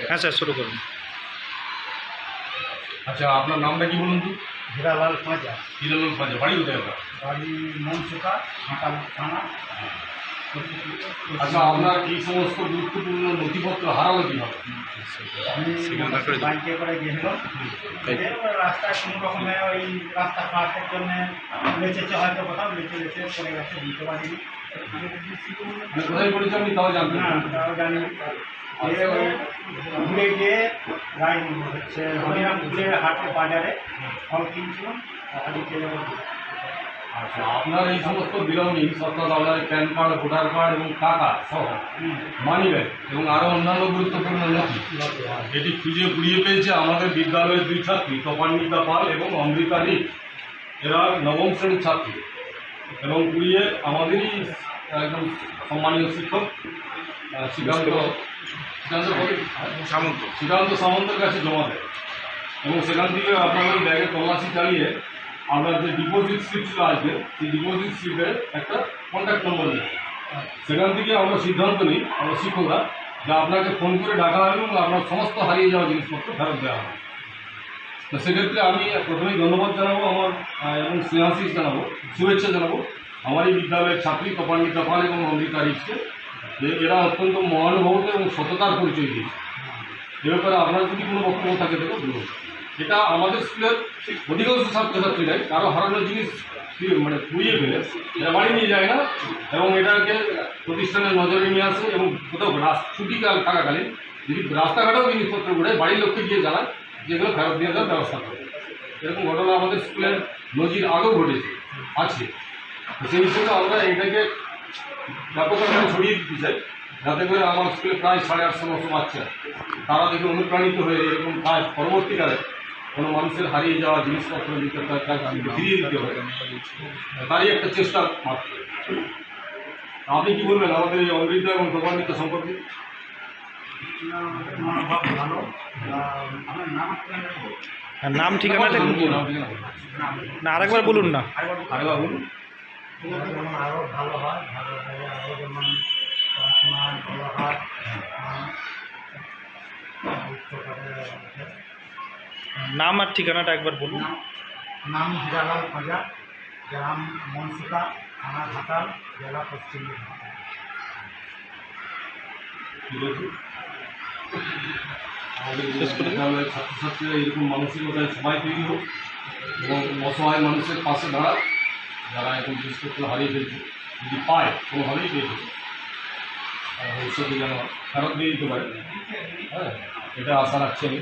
হ্যাঁ স্যার শুরু করুন আচ্ছা আপনার নামটা কি বলুন তো হীরালাল পাঁজা হিরানুল ফাজা বাড়ি কোথায় আপনার বাড়ি মনসুকা ঘাটাল থানা আচ্ছা আপনার এই সমস্ত গুরুত্বপূর্ণ নথিপত্র হারালো কীভাবে আমি সিগন্যাল করে দিন। বাইকে করে গেছিলাম তাই। এবার রাস্তায় কোনো রকমে ওই রাস্তা পাশের জন্য বেঁচেছে হয়তো কোথাও বেঁচে বেঁচে পড়ে গেছে বুঝতে পারিনি মানে কোথায় পড়েছে আপনি তাও জানতেন না না? তাও জানি ঘুরে গিয়ে রাই হচ্ছে হরিরামপুরের হাটের বাজারে ফল কিনছিলাম আচ্ছা আপনার এই সমস্ত বিলম্বিং অর্থাৎ আপনার প্যান কার্ড ভোটার কার্ড এবং টাকা সহ মানি ব্যাগ এবং আরও অন্যান্য গুরুত্বপূর্ণ নথি এটি খুঁজে কুড়িয়ে পেয়েছে আমাদের বিদ্যালয়ের দুই ছাত্রী, তপান্বিতা পাল এবং অমৃতা রিক এরা নবম শ্রেণির ছাত্রী এবং কুড়িয়ে আমাদেরই একজন সম্মানীয় শিক্ষক। শ্রীকান্ত সামন্ত। শ্রীকান্ত সামন্তের কাছে জমা দেয়। এবং সেখান থেকে আপনার ওই ব্যাগে তল্লাশি চালিয়ে আপনার যে ডিপোজিট স্লিপগুলো আসবে সেই ডিপোজিট স্লিপের একটা কন্ট্যাক্ট নম্বর নেই। সেখান থেকে আমরা সিদ্ধান্ত নিই আমরা শিক্ষকরা যে আপনাকে ফোন করে ডাকা হবে এবং আপনার সমস্ত হারিয়ে যাওয়া জিনিসপত্র ফেরত দেওয়া হবে। তো সেক্ষেত্রে আমি প্রথমেই ধন্যবাদ জানাব আমার এবং স্নেহাশিস জানাব শুভেচ্ছা জানাব। আমার এই বিদ্যালয়ের ছাত্রী কপান্বিতা পাল এবং অমৃতা রিক্সকে যে এরা অত্যন্ত মহানুভবতা এবং সততার পরিচয় দিয়েছে। এ ব্যাপারে আপনার যদি কোনো বক্তব্য থাকে তো বলুন। এটা আমাদের স্কুলের অধিকাংশ ছাত্রছাত্রীরাই কারও হারানোর জিনিস মানে কুড়িয়ে ফেলে, এরা বাড়ি নিয়ে যায় না এবং এটাকে প্রতিষ্ঠানের নজরে নিয়ে আসে এবং কোথাও ছুটিকাল থাকাকালীন যদি রাস্তাঘাটেও জিনিসপত্র ঘুরে বাড়ির লোককে গিয়ে জানায় যেগুলো ফেরত দিয়ে দেওয়ার ব্যবস্থা করে। এরকম ঘটনা আমাদের স্কুলের নজির আগেও ঘটেছে, আছে। সেই হিসেবে আমরা এটাকে ব্যাপক আকারে ছড়িয়ে দিতে চাই। যাতে করে আমার স্কুলে প্রায় সাড়ে আটশো নশো বাচ্চা। তারা দেখে অনুপ্রাণিত হয়ে এরকম কাজ পরবর্তীকালে কোনো মানুষের হারিয়ে যাওয়া জিনিসপত্র দিতে তার কাজ ফিরিয়ে দিতে হবে তারই একটা চেষ্টা মাত্র। আপনি কি বলবেন? আমাদের এই অমৃত এবং প্রমাণিত সম্পর্কে? ঠিকানাটা নাম ঠিকানা না আরেকবার বলুন না। আরেকবার বলুন। যেমন আরও ভালো হয় ভালো হয়ে আরও যেমন পড়াশোনা ভালো হয় আহ, উচ্চতারে ওঠে। নাম আর ঠিকানাটা একবার বলুন নাম- নাম হীরালাল পাজা গ্রাম মনসুকা থানা ঘাটাল জেলা পশ্চিম মেদিনীপুর। কি বলছি? আমাদের বিদ্যালয়ের ছাত্রছাত্রীরা এরকম মানসিকতায় সবাই তৈরি হোক এবং অসহায় মানুষের পাশে দাঁড়ায় যারা এখন জিনিসপত্র হারিয়ে ফেলছে, যদি পায়, কোনোভাবেই পেয়ে ফেলছে ভবিষ্যতে যেন ফেরত দিয়ে দিতে পারে। হ্যাঁ এটা আশা রাখছি আমি।